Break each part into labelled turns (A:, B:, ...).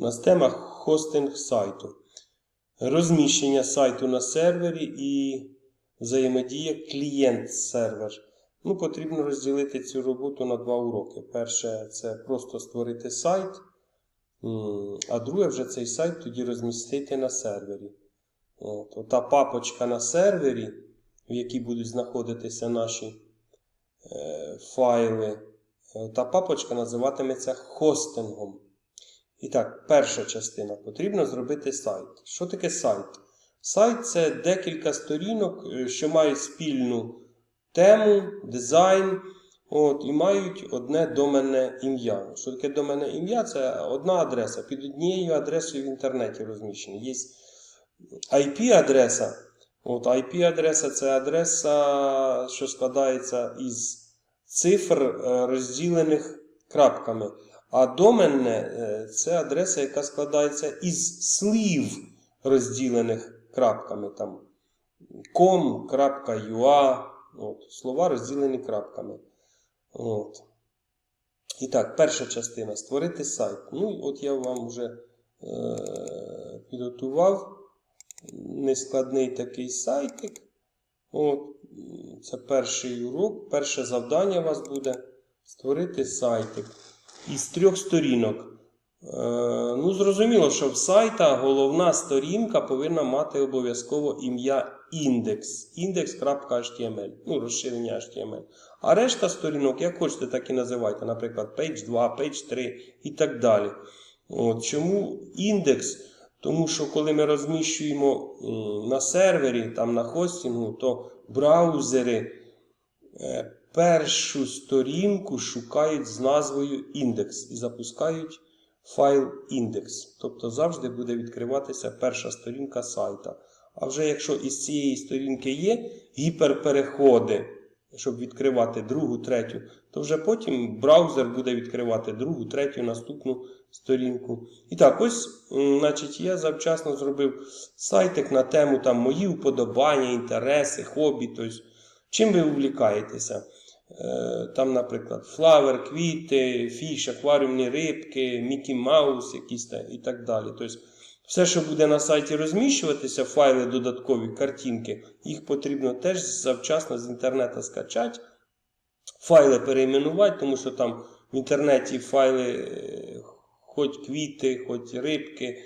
A: У нас тема хостинг сайту. Розміщення сайту на сервері і взаємодія клієнт-сервер. Ну, потрібно розділити цю роботу на два уроки. Перше це просто створити сайт, а друге вже цей сайт тоді розмістити на сервері. От, ота папочка на сервері, в якій будуть знаходитися наші е, файли, е, та папочка називатиметься хостингом. І так, перша частина. Потрібно зробити сайт. Що таке сайт? Сайт це декілька сторінок, е, що мають спільну тему, дизайн. От, і мають одне доменне ім'я. Що таке доменне ім'я? Це одна адреса. Під однією адресою в інтернеті розміщена. Є IP-адреса. От IP-адреса це адреса, що складається із цифр, е, розділених крапками. А доменне е, це адреса, яка складається із слів, розділених крапками. Там com.ua. От, Слова розділені крапками. От. І так, перша частина створити сайт. Ну, от я вам вже е, підготував нескладний такий сайтик. От, це перший урок. Перше завдання у вас буде створити сайтик із трьох сторінок. Е, ну, зрозуміло, що в сайта головна сторінка повинна мати обов'язково ім'я індекс. Index.html, ну, розширення HTML. А решта сторінок, як хочете, так і називайте. Наприклад, page 2, page 3 і так далі. От, чому індекс? Тому що коли ми розміщуємо на сервері, там на хостингу, то браузери е, першу сторінку шукають з назвою індекс і запускають файл індекс. Тобто завжди буде відкриватися перша сторінка сайта. А вже якщо із цієї сторінки є гіперпереходи, щоб відкривати другу, третю, то вже потім браузер буде відкривати другу, третю, наступну сторінку. І так, ось, значить, я завчасно зробив сайтик на тему там мої вподобання, інтереси, хобі. Тобто, чим ви увлікаєтеся? Е, Там, наприклад, флавер, квіти, фіш, акваріумні рибки, Мікі Маус, якісь і так далі. Тобто, все, що буде на сайті розміщуватися, файли додаткові, картинки, їх потрібно теж завчасно з інтернету скачати, файли перейменувати, тому що там в інтернеті файли, е, хоч квіти, хоч рибки,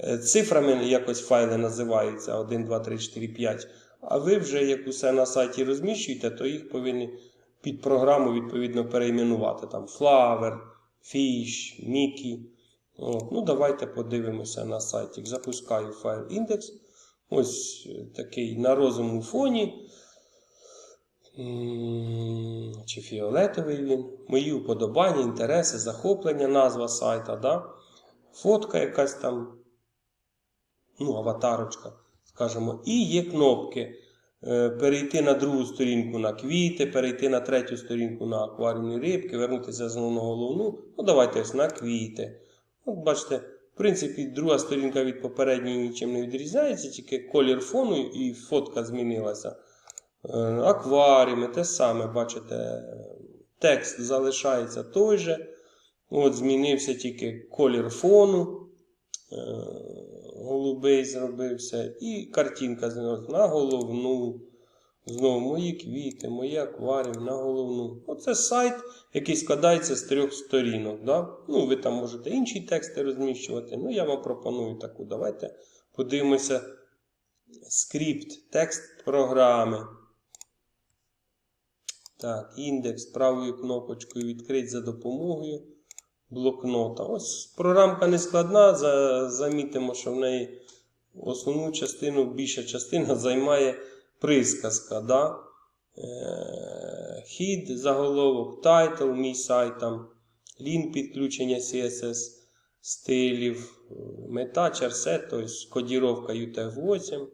A: е, цифрами якось файли називаються 1, 2, 3, 4, 5. А ви вже як усе на сайті розміщуєте, то їх повинні під програму відповідно перейменувати. Там Flower, Fish, Mickey. От. Ну, Давайте подивимося на сайті. Запускаю файл індекс. Ось е, такий на розовому фоні. Чи фіолетовий він. Мої вподобання, інтереси, захоплення, назва сайта. Да? Фотка якась там. Ну, аватарочка, скажімо. І є кнопки. Е, Перейти на другу сторінку на квіти, перейти на третю сторінку на акваріумні рибки, вернутися знову на головну. Ну, давайте ось на квіти. От бачите, в принципі, друга сторінка від попередньої нічим не відрізняється, тільки колір фону і фотка змінилася. Е, Акваріуми, те саме, бачите, текст залишається той же. От Змінився тільки колір фону. Голубий зробився. І картинка змінилася на головну. Знову мої квіти, мої акваріум на головну. Оце сайт, який складається з трьох сторінок. Да? Ну, ви там можете інші тексти розміщувати. Ну, я вам пропоную таку. Давайте подивимося скрипт, текст програми. Так, індекс правою кнопочкою відкрити за допомогою блокнота. Ось програмка не складна. За- Замітимо, що в неї основну частину, більша частина займає присказка. Да? Е, Хід, заголовок, тайтл, мій сайт, там, лінк підключення CSS стилів, мета, черсет, тобто кодіровка UTF-8.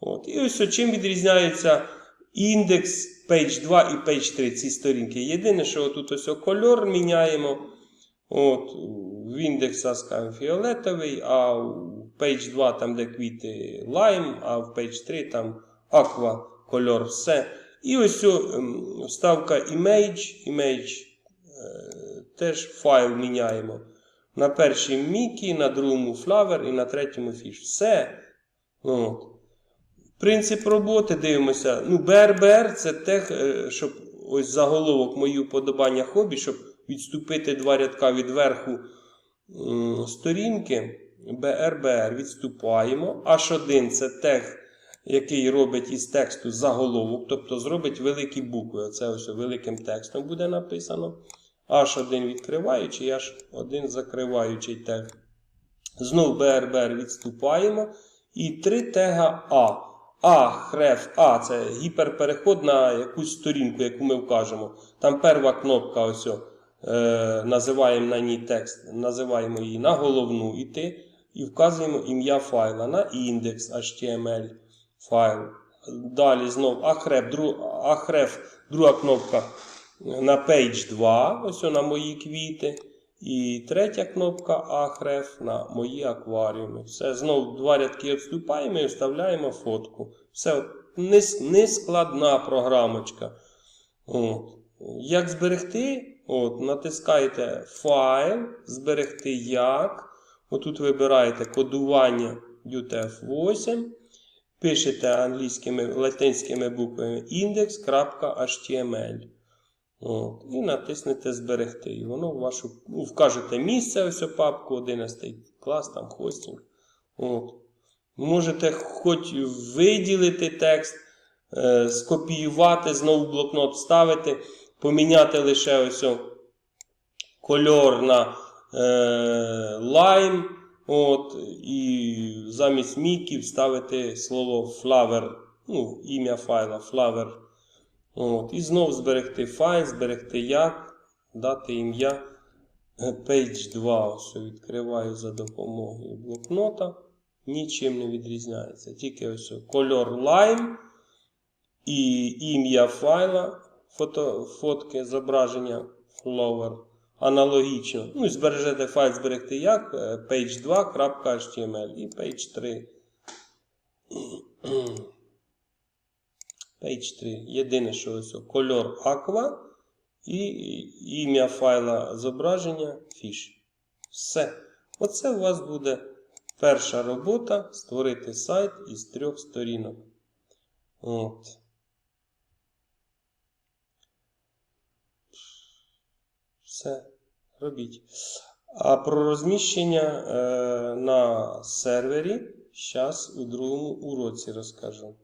A: От. І ось чим відрізняється індекс Page 2 і Page 3 ці сторінки. Єдине, що тут ось кольор міняємо. От, в індекса скажімо, фіолетовий, а в Page 2 там, де квіти лайм, а в Page 3 там аква кольор, все. І ось ем, вставка image, image е, теж файл міняємо. На першій Мікі, на другому Флавер і на третьому Фіш. Все. От. Принцип роботи дивимося. Ну, БРБР це те, е, щоб ось заголовок мої вподобання хобі, щоб відступити два рядка від верху сторінки. БРБР відступаємо. H1 це тег, який робить із тексту заголовок, тобто зробить великі букви. Оце ось великим текстом буде написано. H1 відкриваючий, H1 закриваючий тег. Знов БРБР відступаємо. І три тега А. А, хреф, А це гіперпереход на якусь сторінку, яку ми вкажемо. Там перша кнопка, ось, е, називаємо на ній текст, називаємо її на головну іти і вказуємо ім'я файла на індекс HTML файл. Далі знов ахреф, дру, ахреф, друга кнопка на page 2, ось на мої квіти. І третя кнопка Ахреф на мої акваріуми. Все, знову два рядки відступаємо і вставляємо фотку. Все, не, програмочка. От. Як зберегти? От, натискаєте файл, зберегти як. Отут вибираєте кодування UTF-8. Пишете англійськими латинськими буквами index.html. От, і натиснете зберегти. І воно в вашу, ну, вкажете місце, ось папку, 11 клас, там хостинг. От. Можете хоч виділити текст, е, скопіювати, знову блокнот вставити, поміняти лише ось кольор на е, лайм. От, і замість Мікі вставити слово flower, ну, ім'я файла flower. От, і знову зберегти файл, зберегти як, дати ім'я е, page 2. Ось відкриваю за допомогою блокнота. Нічим не відрізняється. Тільки ось кольор lime і ім'я файла, фото, фотки, зображення flower. Аналогічно. Ну, і збережете файл зберегти як е, page2.html і page 3. Page 3. Єдине, що ось кольор Aqua і ім'я файла зображення Fish. Все. Оце у вас буде перша робота створити сайт із трьох сторінок. От. Все. Робіть. А про розміщення е, на сервері зараз у другому уроці розкажу.